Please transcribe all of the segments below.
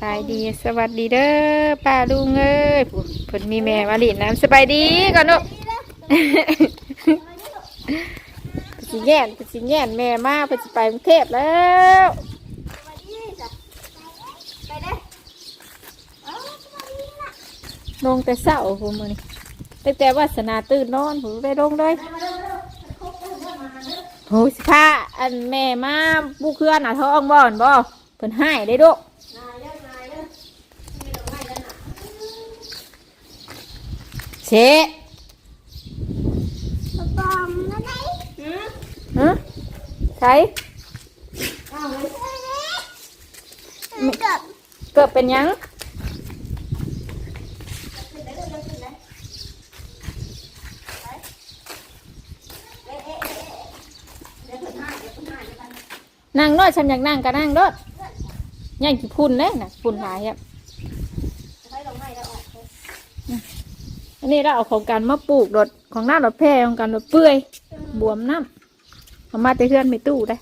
บายดีสวัสดีเด้อป้าลุงเอ้ยผู้เพิ่นมีแม่มาหลินน้ำสบายดีก่อนเนาะสิแย่นสิแย่นแม่มาเพิ่นสิไปกรุงเทพแล้วไปเด้อลงแต่เช้าผมมือนี้ตั้งแต่วาสนาตื่นนอนผมได้ลงเลยโหสิพาอันแม่มาบุกเคลื่อนน่ะท้องบ่อนบ่เพิ่นให้ได้ดุนายอนายเด้อไม่ต้องให้แล้วน่ะ เชะปอมนะได้หือฮะใช้เอาเลยเกิดเป็นหยังขึ้นได้เลยขึ้นได้ไปเอ๊ะเอ๊ะเอ๊ะเดี๋ยวเพิ่นให้เดี๋ยวเพิ่นให้เดี๋ยวเพิ่นให้นั่งรถฉันอยากนั่งก็นั่งรถย่างกี่พุ่นเลยนะพุ่นหลายครับ ให้ลงให้แล้วออกเลย อั นนี้เราเอาของการมาปลูกรถของหน้ารถแพร่ของการรถเปื่อยบวมน้ำเอามาแต่เพื่อนไม่ตู้ได้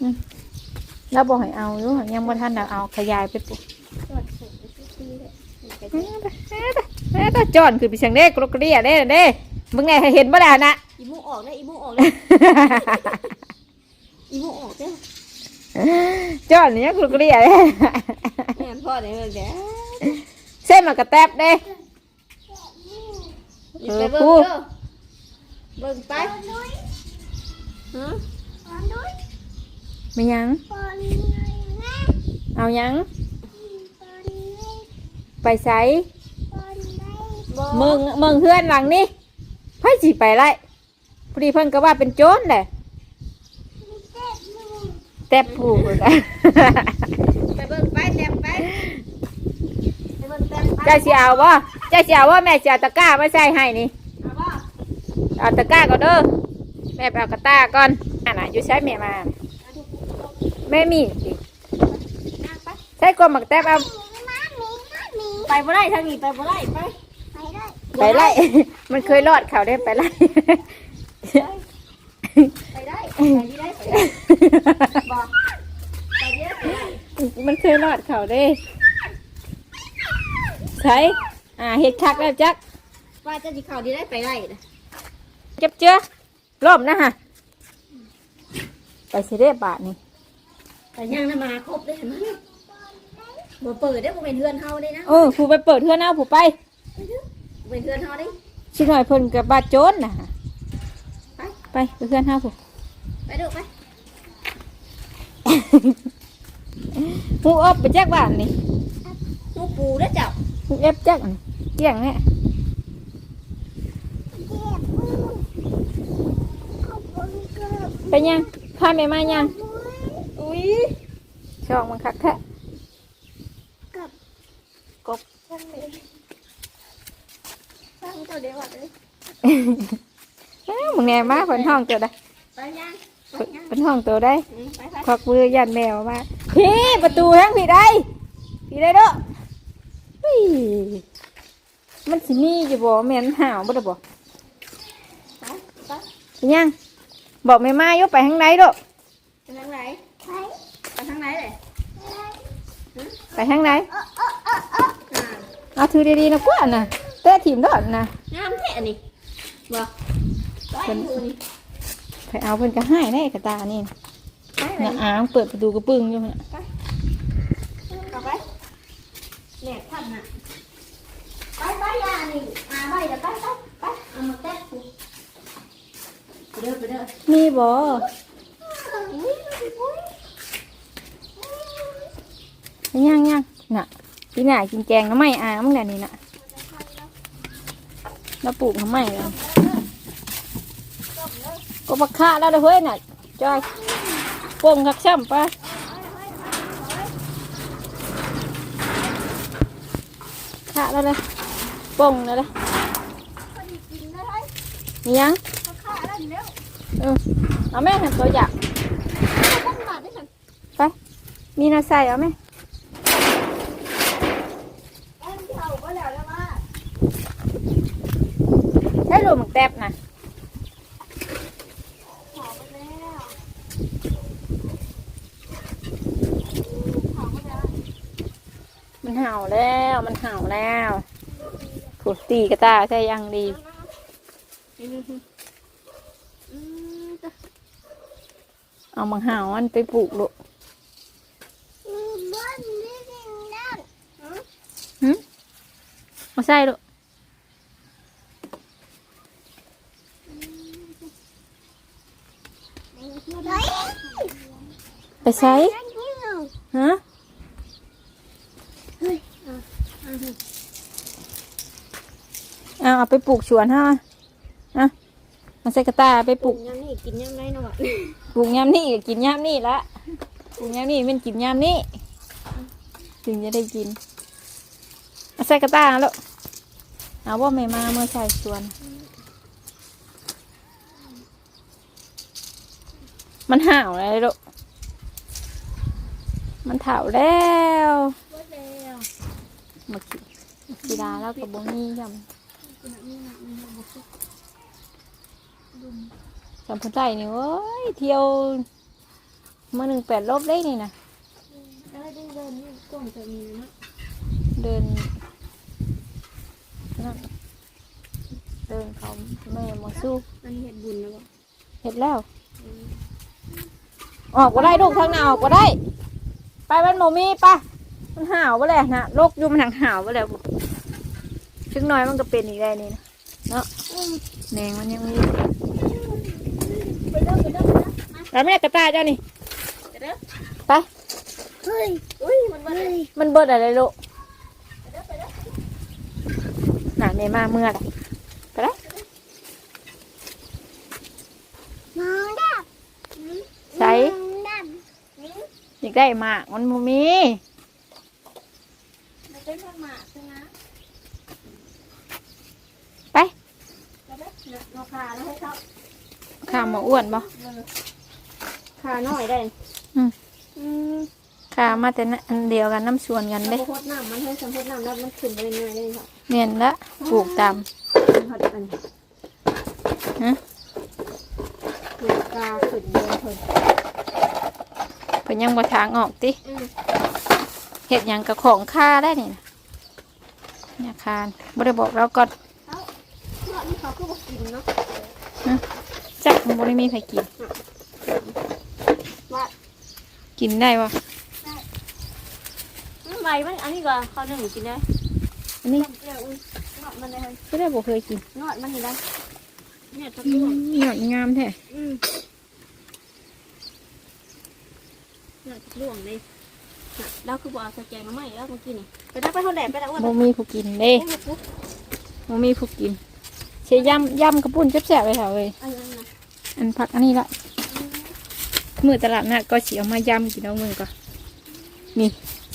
อืมแล้วบอกให้เอาอยู่ยังบ่ทันได้เอาขยายไปปลูกตรวจสุขไปทุกทีเลยไปเอ้ยเอ้ยเอ้ยเอ้ยจอนคือไปเชียงเด้กรกกระเดียเด้เด้มึงไงเห็นบ่ได้นะอีมูออกได้อีมูออกได้อีมูออกได้จอนนี่กรกกระเดียเด้แม่นพ่อได้เบิ่งเด้อเส้นมากระแตบเด้ อีไปเบิ่งเด้อเบิ่งไปฮะไม่ยัง เอายัง ไปใส่มึงมึงเพื่อนหลังนี่ไพ่สิไปไรพอดีเพิ่นก็ว่าเป็นโจรแหละแตบผูกเลยไปเบิ่งไปแต้มไปไปเบิ่งแต้มไป เจ้าสิเอาบ่เจ้าสิเอาว่าแม่สิเอาตะกร้ามาใส่ให้นี่เอาบ่เอาตะกร้าก่อนเด้อแม่ไปเอากระตาก่อนอ่าน่ะอยู่ใช้แม่มาแม่มีสินั่งไปใช้กลมหมักแตบเอาไปบ่ได้ทางนี้ไปบ่ได้ไปไปไล่มันเคยรอดเขาได้ไปไล่ไปได้ไปได้ไปได้บ่ไปได้ไปได้มันเคยรอดเขาได้ ใช้อ่าเห็ดคักแล้วจักว่าจะสิเข้าดีได้ไปได้นะเจ็บเจือร่มนะฮะไปเสได็บาทนี่แต่ยังน่ะมาครบเลยเห็นมั้ยบ่เปิดได้บ่เป็นเฮือนเฮาได้นะเออผู้ไปเปิดเทือนเอาผู้ไปบ่เป็นเฮือนเฮาได้ชิหน่อยเพิ่นกับบาดโจนนะฮะไปไปไปเพื่อนเฮาผู้ไปดูไปหูออบไปจักบ้านนี่ฮู้ปูเด้อเจ้าหู เอฟจักนี่เกี่ยงเนี่ยไปยังพาแม่มายังอุ้ยช่องมันคักแท้กบตั้งเลยตั้งเจ้าเดียวเลยเอ้ามึงแน่มาเพิ่นห้องตัวได้ไปยังไปเพิ่นยังเพิ่นห้องตัวได้อืมไปไปควักมือยันแมวมาพี่ประตูทั้งพี่ได้พี่ได้เด้อเฮ้ย มันสิมีอยู่บ่แม่นห่าวบ่ได้บ่ไปไปไปยังบอกแม่มาอยู่ไปทางไหนเด้อไปทางไหนไปทางไหนเลยไปทางไหนอ่าเอาถือดีๆนะกว่าน่ะเตะทีมดอดนะงามแท้นี่บ่ไปดูนี่ไปเอาเพิ่นก็ให้ได้กระตานี่ไปไหนน่ะอ้างเปิดประตูกระปึ้งอยู่น่ะ กลับไปแหลกท่านน่ะไปไปยานี่อา ไปเดี๋ยวไปไปไปเอามาแตะกูไปเด้อไปเด้อมีบ่อุ้ยอุ้ยไปยังยังน่ะพี่หน้ากินแกงน้ำไม้อางมึงน่ะนี่น่ะเราปลูกน้ำไม้แล้วก็บักค่าแล้วเด้อเฮ้ยน่ะจอยป่งคักช่ำปะขาแล้วเลยป่งแล้วเลย มียังเขาฆ่าแล้วเออเอาแม่หันตัวอยากต้องบไป มีนาใส่เอาไหมแอนเที่ยวก็แล้วแล้วว่าใช้รูหมึกแตบนะขอไปแล้วมันเห่าแล้ว มันเห่าแล้วผูดตีกระตาใช่ยังดี เอามังเห่ามันไปปลูกลูกอืมบ้านนี่ดินด้านอืมหึมาใส่ลูกเฮ้ยไปใส่นั่นนี่เหรอฮะเฮ้ยอะอะเอาเอาไปปลูกสวนฮะ อะมาใส่กระตายไปปปลูลูกกยังนี่กินยังไงเนาะวะปลูกยามนี่ก็กินยามนี่ละปลูกยามนี่เป็นกินยามนี่ถึงจะได้กินเอาใส่กระตายลูกเอาว่าไม่มาเมื่อใส่สวน มันห่าวเลยลูกมันเถาแล้ว ว่าแล้วมากิกีฬาแล้วกับบนี่ยกินอันนี้นะมันบ่สุกำ จำพูดใจนี่เว้ยเที่ยวมาหนึ่งแปดรอบได้นี่นะได้ได้เดินนี่ก่อนจะมีนะเดินนั่นเดินเขาแม่มาสู้อันนี้เห็ดบุญนะบ่เห็ดแล้ว ออกก็ได้ลูกทางหน้าออกก็ได้ ไปมันโมมีปะมันห่าวไปเลยนะโรคอยู่มันหังห่าวไปแล้วชึงน้อยมันก็เป็นอีกได้นี่นะเนาะแมงมันยังมี ไปเด้อไปเด้อไปเด้อแล้วแม่กระต่ายเจ้านี่ไปเด้อไปเฮ้ยอุ้ยมันมาเลยมันเบิดอะไรลูกน่ะเมมาเมื่อไรไปแล้วน้องดับใส่น้องดับนี่อยากได้หมากมันโมมีมันเป็นข้าวหมากใช่ไหมไปไปเด้อเรา ขาแล้วให้เขาข้ามมาอ้วนบ่ขาหน่อยได้อืมอืมข้ามมาแต่นะอันเดียวกันน้ำส่วนกันเราเด้พดน้ำมันให้สัมพดน้ำแล้วมันขึ้นไปเรื่อยๆเลยค่ะเมียนละปลูกตามมันพอดีกันฮะขึ้นกาขึ้นเดินเพิ่นเพิ่นยังบ่ทางออกติอืมเห็ดหยังกับของค่าได้นี่นะเนี่ยคานบ่ได้บอกเราก่อน เอ้าเนาะนี่เขาคือบอกกินเนาะจัก มันบ่ได้มีใครกิน ว่ากินได้บ่ไม่ไหวมันอันนี้ก็เขาหนึ่งกินได้อันนี้เปรี้ยวอุ้ยนอดมันเลยก็ได้บ่เคยกินนอดมันเห็นได้เนี่ยทับอืลวมงยอดงามแท้อืมเนี่ยทับลวงเลยน่ะแล้วคือบอกเอาใส่แกงมาใหม่แล้วเมื่อกี้นี่ไปได้ไปเท่าแดดไปได้อ้วนบ่มีผู้กินเด้โอ้ยปุ๊บบ่มีผู้กินเชยำยำกระปุ่นแซ่บๆเลยค่ะเว้ยอันนั้นนะ อันผักอันนี้ละมื้อตลาดนัดก็สิเอามายำกินเอามื้อก็นี่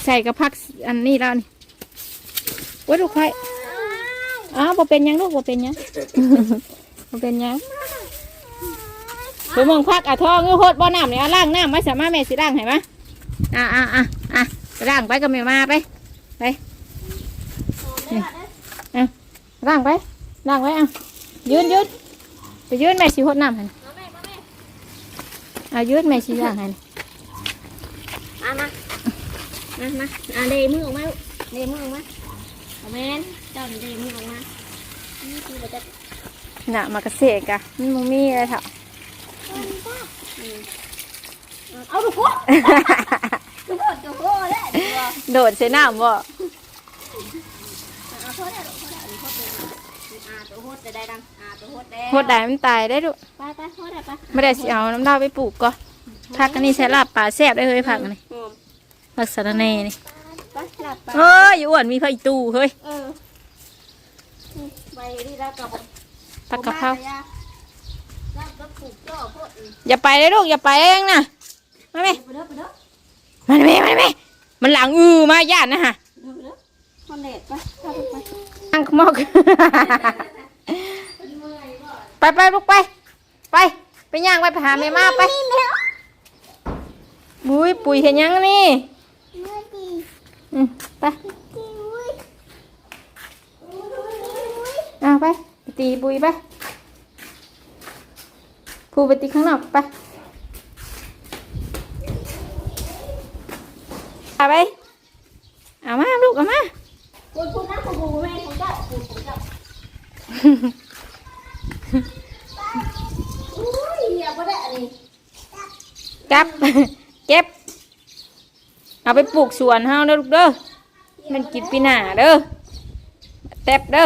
ใส่กับผักอันนี้แล้วนี่โอ้ยลูกไข่อ้าวบ่เป็นหยังลูกบ่เป็นหยังบ่เป็นหยังตัวมองควักอะทองเงือโคตรบ่น้ำเนี่ยล้างน้ำไว้สามารถแม่สิล้างให้มะอะอะอะอะไปล้างไปกับแม่มาไปไปล้างไปล้างไว้อะยืนยืนไปยืนแม่สิโคตรน้ำให้มาแม่มาแม่ อะยืนแม่สิล้างให้อะมามามาอะเดมือออกมาลูกเดมือออกมาเอาแม่นเจ้าเดมือออกมานี่คือเราจะน่ะมากระเสกอะมันบ่มีอะไรเถอะเอาดูพวกดูพวกดูพวกเลยดูว่าโดดใส่น้ำบ่เอาพวกได้ ได้ดังอ่าตัวพวกได้โคตรได้มันตายได้ลูกไปไปพวกได้ไปไม่ได้สิเอาน้ำดาวไปปลูกก็ผักอันนี้ใช้ลาบปลาแซ่บได้เฮ้ยผักอันนี้หอมผักสะระแหน่นี่ไปหลับไปเฮ้ยอยู่อ้วนมีไฟตู้เฮ้ยเออไปดีแล้วกับผักกะเพราแล้วก็ปลูกจ่อพวกอีกอย่าไปเลยลูกอย่าไปเองนะมาไหมไปเด้อไปเด้อมาไหมมาไหมมันหลังอือมาย่านนะฮะเด้อไปเด้อคอนเน็ตไปไปไปอังขมอก ไปไปลูกไป ไป ไปย่างไปไปหาแม่มาไปบุ้ยปุ๋ยเห็นยังนี่อืมไปเอาไปไปตีบุยไปผูไปตีข้างนอกไปไปไปเอามาลูกเอามาคุณคุณนะคุณคุณแม่ของเจ้าคุณของเจ้า จับเก็บ เอาไปปลูกสวนเฮาเด้อลูกเด้อมันกินปีหน้าเด้อแตบเด้อ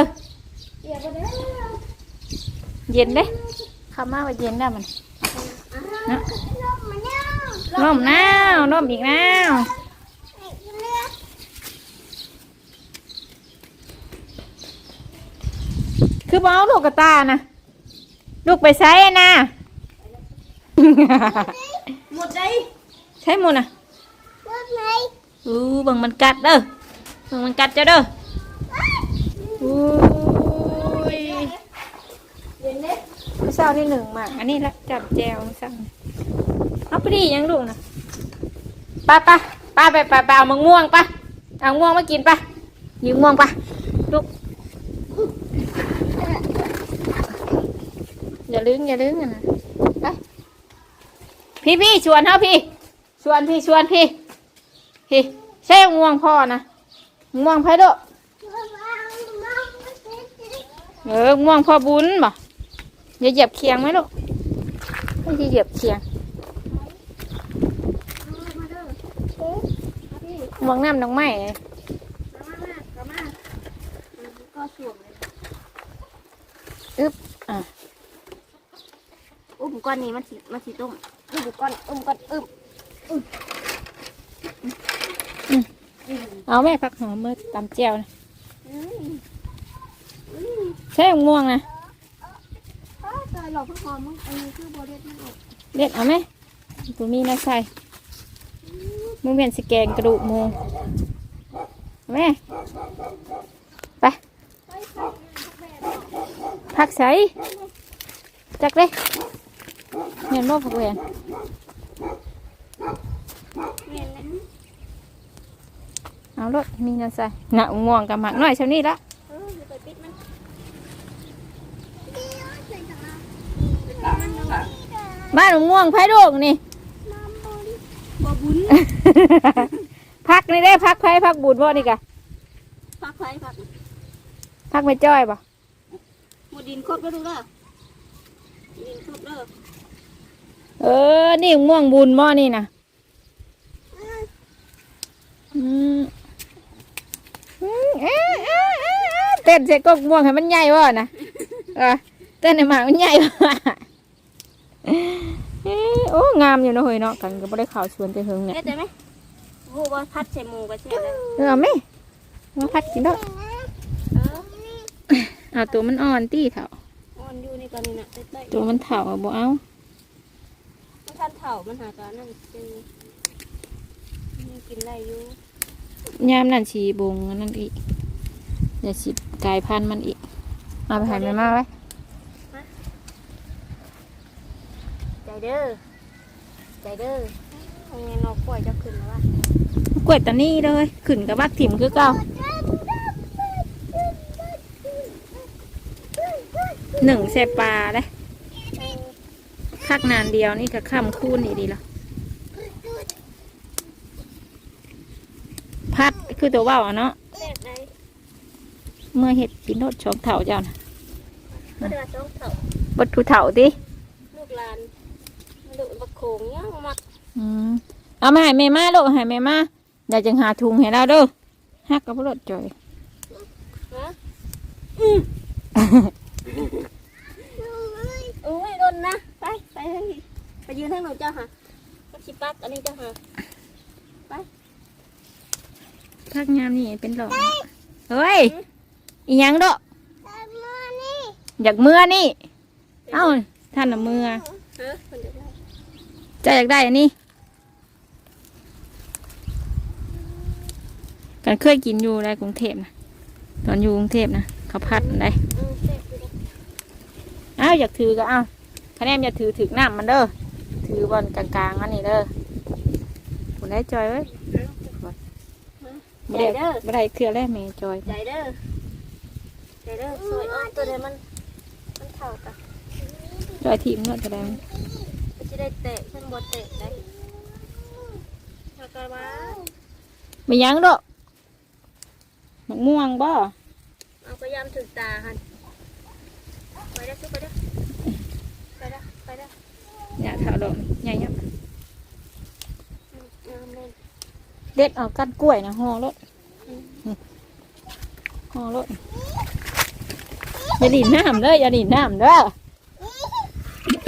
เย็นเด้ข้ามาว่าเย็นได้มันอ่มนเนี่มน้าวน้มอีกน้าวคือบ่เอาลูกกระตานะ ลูกไปใช้นะหมดใจใช้หมูนะหมดไหมอู้เบังมันกัดเด้อเบังมันกัดเจ้าเด้ออู้ยเย็นเด้มื้อเช้าที่หนึ่งหมากอันนี้ละจับแจวมื้อเช้านี่เอาไปดียังลูกนะไป้าป้าป้าไปไปไปเอามะม่วงไป้าเอาม่วงมากินไป้ายิงม่วงไป้าลูก อย่าลืมอย่าลืมนะไปพี่พี่ชวนเขาพี่ ชวนพี่ชวนพี่ พี่ใช่ม่วงพ่อนะม่วงไผ่โดเออม่วงพ่อบุญบ่อย่าเหยียบเคียงไหมลูกไม่ใช่เหยียบเคียงมองน้ำดอกไม้เลยก็สวมเลยอึ๊บอะ อุ้มก้อนนี้มันสิมันสิต้มอุ้มก้อนอุ้มก้อนอึ้มเอาแม่พักหอมมือตำเจียวนะอืมใช่ม่วงนะอ้าวตายหลอกพ่อมึงอันนี้คือโบเด็ดมันออกเด็ดเอาไหมตัวมีนะใส่มึงเปลี่ยนสแกนกระดูกหมูเอาแม่ไปพักใส่จักเลย เงินบ่พักแหวนแม่นนะเอารถมีนะใส่หนักม่วงกับหมักน้อยเท่านี้ละเอออย่าไปปิดมันบ้านม่วงไผ่โดกนี่บ่บุญพักนี่ได้พักไผ่พักบูดบ่นี่กะพักไฟพักพักไม่จ้อยบ่หมดดินครบแล้วดูเด้อดินครบเด้อ เออ นี่ม่วงบุญบ่นี่นะอืมอืมเอ๊ะเอ๊ะเต้นใส่กกม่วงให้มันใหญ่บ่นะเต้นให้หมากมันใหญ่บ่ะโอ้งามอยู่เนาะเฮ้ยเนาะกันก็บ่ได้ข่าวสวนแต่เฮงเนี่ยเฮ็ดได้ไหมฮู้ว่าพัดใส่หมูก็เสียแล้วเออไหมมาพัดกินเด้อเออเอาตัวมันอ่อนตี้เถาอ่อนอยู่ในก่อนนี่น่ะต้ๆตัวมันเถาบ่เอา มันทันเฒ่ามันหาตอนนั้นจือมันกินได้อยู่ยามนั่นสีบงอันนั่นอีกอย่าสิกลายพันธุ์มันอีกเอาไปใหายไปมากไว้ใจเด้อใจเด้อทำไงนอกกล้วยจะขึ้นแล้ววะกล้วยตานี่เลยขึ้นกับบักถิ่มคือเก่าหนึ่งใส่ปลาเลย คักนานเดียวนี่ก็ข้ามคูนนี่ดีละพัดคือตัวเว่าวอะเนาะเล็ดไหนเมื่อเห็ดกินโนดชมเถาเจ้านะก็ได้ช่องเฒ่าบัดทูเถาดิลูกหลานมาดูบักโขงเนี่ยมักอืมเอามาให้แม่มาลูกให้แม่มาเดี๋ยวจึงหาถุงให้เราเด้อฮักกับรถจ่อยฮะโอ้ยโดนนะ ไปไปทางนี้ไปยืนทางหนูเจ้าค่ะก็ชิปักอันนี้เจ้าค่ะพักงามนี่เป็นหลอกเฮ้ย อีหยังเด้ออยากเมื่อนี่ เอ้า ท่านน่ะเมื่อฮะคนเดียวได้ใจอยากได้อันนี้กันเคยกินอยู่ในกรุงเทพนะตอนอยู่กรุงเทพนะเขาพัดได้อืมเสร็จอยู่แล้วเอ้าวอยากถือก็เอ้า คะแนนอย่าถือถึกน้ำมันเด้อถือบอลกลางๆอันนี้เด้อคุณได้จอยไว้ยใจไม่ได้เด้อไม่ได้เครือแรกเมย์จอยใจเด้อใจเด้อสวยอ่อนตัวเดียวมันมันเท่ากันจอยทีมนวดแสดงมันจะได้เตะมันบดเตะได้แล้วก็ว่าไม่ยั้งดอกมะม่วงบ่เอาก็ยามถึงตาหันไปได้ซุไปได้ไปได้ไปได้ เนี่ยถาดอกใหญ่ยับงามเลยเด็ดเอาก้านกล้วยนะห่อรถห่อรถอย่าดินน้ำเด้ออย่าดินน้ำเด้อ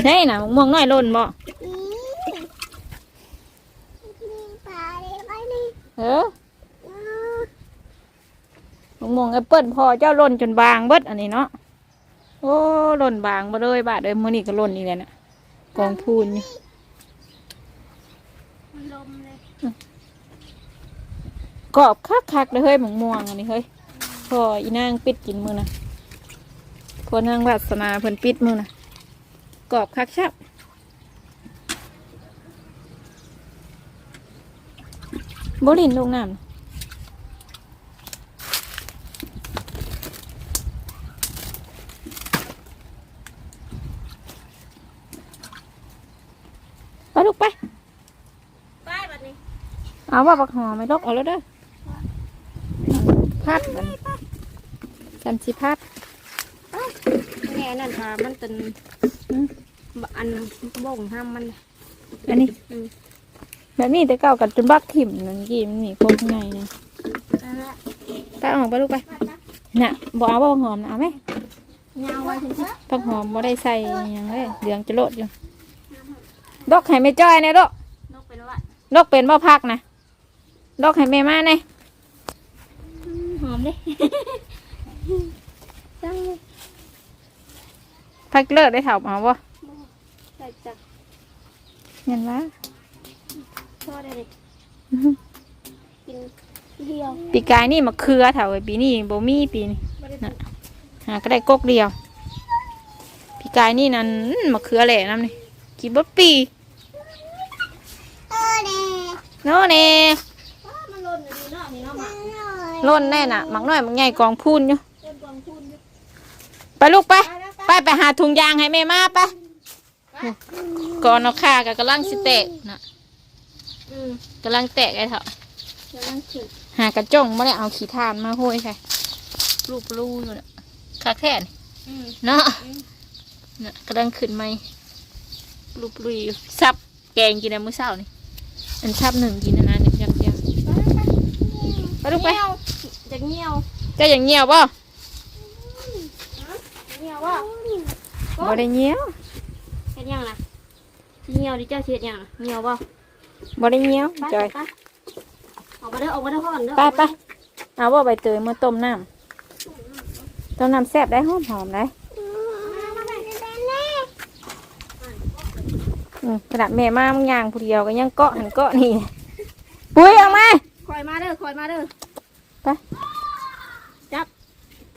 ได้น่ะมะม่วงน้อยหล่นบ่ปลาไปนี่เออมะม่วงแอปเปิ้ลพอเจ้าหล่นจนบางเบิดอันนี้เนาะโอ้หล่นบางมาเลยบาดเลยมื้อนี้ก็หล่นนี่แหละน่ะ กองพูนนี่มันลมเลยกรอบคักๆเลยเฮ้ยหมะม่วงอันนี้เฮ้ยพออีนางปิดกินมือนะพอนางวาสนาเพิ่นปิดมือนะกรอบคักชับบ่ลินลงน้ำ ไปลูกไป ไปแบบนี้ เอาว่าบักหอไม่ลกเอาแล้วเด้อพัดมันจันสิพัดแน่นั่นค่ะมันเป็นอืมอันบ่งห้ามมัน อันนี้อืมแบบนี้แต่เก่ากันจนบักถิ่มนั่นกี่มันมีโคตรไงเนี่ยนั่นแหละไปเอาออกไปลูกไปน่ะบอกเอาว่าบักหอมนะเอาไหมยาวไว้ถึงเถอะบักหอมบ่ได้ใส่หยังเลยเหลืองจะโลดอยู่ดอกไข่ไม่จ้อยเนี่ยดอกนกเป็นว่าดอกเป็นบ่พักนะ ดอกไข่ไม่มาเนี่ยหอมดิจังเลยพักเลิกได้เถาเอาบ่ใส่จักเห็นว่าพ่อได้เลยกินเดียวปีกายนี่มะเขือเถาไว้ปีนี้บ่มีปีนี้ไม่ได้น่ะหาก็ได้กกเดียวพี่กายนี่นั่นมะเขือแหล่น้ำนี่กินบดปีเออเน่โน่เน่มันหล่ นอยู่ดีเนาะนี่เนาะมาล่นแน่น่ะมักน้อยมักใหญ่กองพูนอยู่เป็นกองทุนอยู่ไปลูกไป ไปไปหาถุงยางให้แม่มาไปก่อนเอาค่ากับกำลังสิแตกน่ะอืมกำลังแตกไอ้เถอะเดี๋ยวนั่งถือหากระจ้องไม่ได้เอาขี้ทานมาห้อยใช่ลูกลูอยู่น่ะคักแท้นี่อืมเนาะน่ะกำลังขึ้นไหมลูกลุยอยู่ซับแกงกินในมื้อเช้านี่อันซับหนึ่งกินนะนะหนึ่งยำเดียวไป ลูกไปเงี้ยวจะเงี้ยวเจะอย่างเงียวป่ะเงี้ยวว่าบ่ได้เงียวเฮ็ดยังล่ะสิเงี้ยวดิเจ้าสิเฮ็ดยังล่ะเงี้ยวบ่บ่ได้เงียวไปจอยไปออกมาเด้อออกมาเด้อพ่อนเด้อไปไปเอาว่าใบเตยมาต้มน้ำต้มน้ำแซ่บได้หอมหอมได้อืมขนาดแม่มามึงย่างผู้เดียวก็ยังเกาะหันเกาะนี่ปุ้ยออกมา คอยมาเด้อคอยมาเด้อไปจับ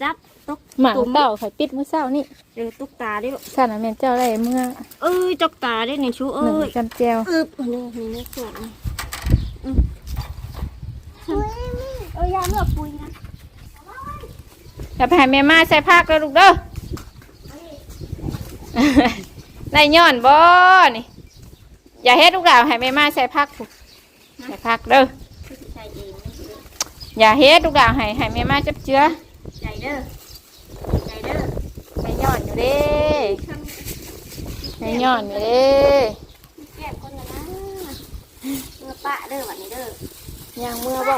จับตกหมาเต่าไข่ปิดมื้อเช้านี่เด้อตุกตาเด้อสั่นน่ะแม่นเจ้าได้เมื่อเอ้ยจกตาเด้อนี่ชูหเอ้นึ่งยจำแจวอึบนี่นี่นี่สวยอืมเอ้ยยาเลือกปุยนะอย่าไปให้แม่มาใส่ผักแล้วลูกเด้อ ได้ย้อนบ่นี่ อย่าเฮ็ดลูกดาวให้แม่มาใส่ผักพู้นใส่ผักเด้อใจเองนะ อย่าเฮ็ดลูกดาวให้ให้แม่มาจับเจือใจเด้อใจเด้อได้ย้อนอยู่เด้ได้ย้อนอยู่เด้แก้คนละนะเมื่อปะเด้อวันนี้เด้อยังเมื่อบ่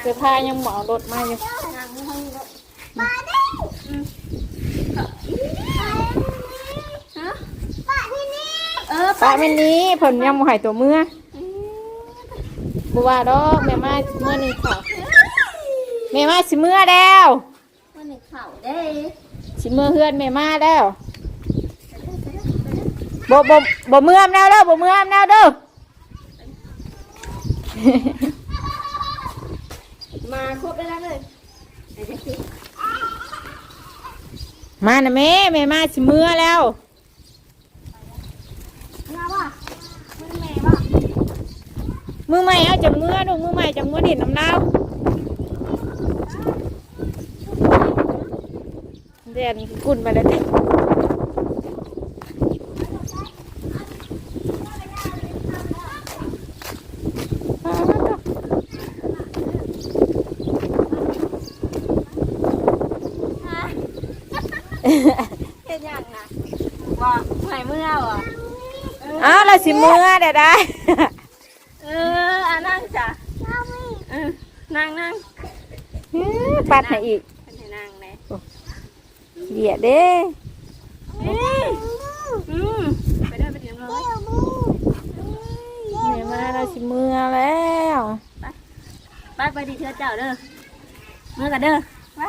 เสื้อผ้ายังหมอรถมาอยู่นางมือให้เด้อฮะปะที่นี่เออป้าแม่นี้เพิ่นยังบ่ให้ตัวเมื่อบ่ว่าดอกแม่มาเมื่อนี้ค่ะแม่มาสิเมื่อแล้วมันเข่าได้สิเมื่อเฮือนแม่มาแล้วบ่บ่บ่เมื่อมแล้วเด้อบ่เมื่อมแล้วเด้อมาครบได้แล้วเลยมานะแม่แม่มาสิเมื่อแล้วมาว่ะมันแม่ว่ะมือใหม่เอาจากมือดูมือใหม่จากมือดินน้ำลา แดนกุ่นมาแล้วเห็นอย่างนะว่าไหนเมื่อวะอ้าวเราสิเมื่อได้ได้ เอออะนั่งจ้ะนั่งนั่งปัดให้อีก เดี๋ยวเด้อืมอืมไปได้ไปเดี๋ยวเลยแม่มาเราสิมือแล้วไปไปดีเชื่อเจ้าเด้อเมื่อกันเด้อไป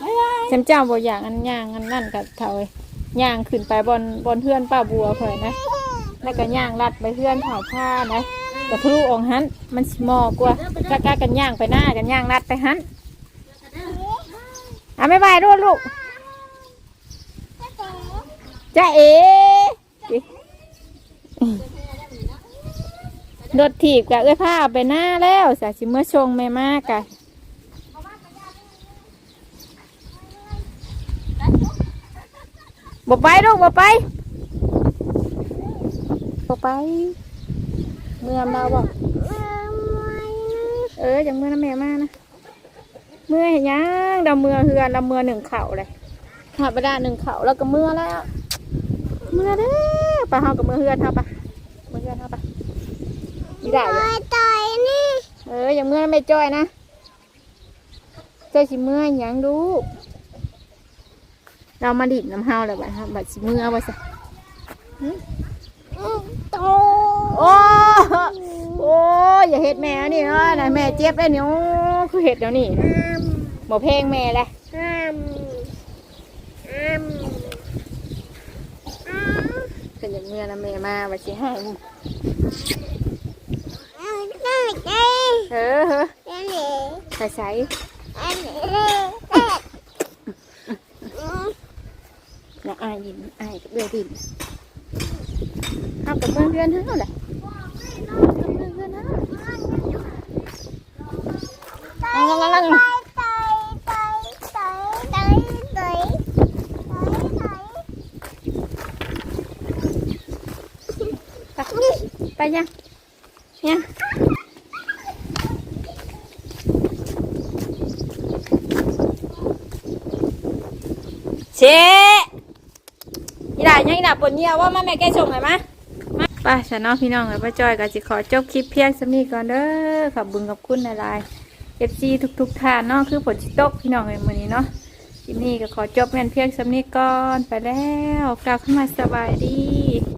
บายบายจำเจ้าบ่อย่างอันย่างอันนั่นกับเทาอยย่างขึ้นไปบนบนเพื่อนป้าบัวเผยนะแล้วก็ย่างลัดไปเพื่อนเผาผ้านะกระทะลุองหันมันสิมอกว่ากะกะกันย่างไปหน้ากันย่างลัดไปหัน อะไม่บายด้วยลูกจ้าเอ๋รถถีบกะเอ้ยผ้าเอาไปหน้าแล้วสาสิเมื่อชงแม่มากกะบ่ไปลูกบ่ไปบ่ไป เมื่อมาบอกเออจังเมื่อน้ำแม่มานะ เมื่อเห็นยังดาเมื่อเฮือนดาเมื่อหนึ่งเข่าเลยหาบดาหนึ่งเข่าแล้วก็เมื่อแล้ว เมื่อเด้อไปเฮากับเมื่อเฮือนเฮาไปเมื่อเฮือนเฮาไปไม่ได้เลยต่อยนี่เอออย่างเมื่อไม่จ้อยนะจ้อยสิเมื่อหยังดูเรามาดิบน้ำเฮาเลยบัดฮะบัดสิเมื่อว่าซะโตโอ้โอ้ยอย่าเห็ดแม่นี่เนาะนะแม่เจ็บได้เนี่ยโอ้คือเห็ดเดี๋ยวนี้นะ บ่เพลงแม่เลยอ้ามอ้ามอ้ามเป็นอย่างเมื่อนะแม่มาบัดสิให้อ้ามได้ได้เออเฮ้อได้เลยใส่ใส่ได้เลยได้อืมนะอายดินอายกับเบื่อดินเอากับเพื่อนเพื่อนเท่าไหร่กับเพื่อนเพื่อนเท่าลังลังลัง ไปยังยังเชอีหล่ายังอี หี่ยวว่ามาแม่แกส่งหน่อยมะป้าฉันน้องพี่น้องเลยป้าจอยก็จะขอจบคลิปเพียงสำนี้ก่อนเด้อขอบบุญขอบคุณหลายๆเอฟซีทุกๆท่านเนาะคือผลจิตกพี่น้องเลยมื้อนี้เนาะคลิปนี้ก็ขอจบแม่นเพียงสำนี้ก่อนไปแล้วกลับเข้ามาสบายดี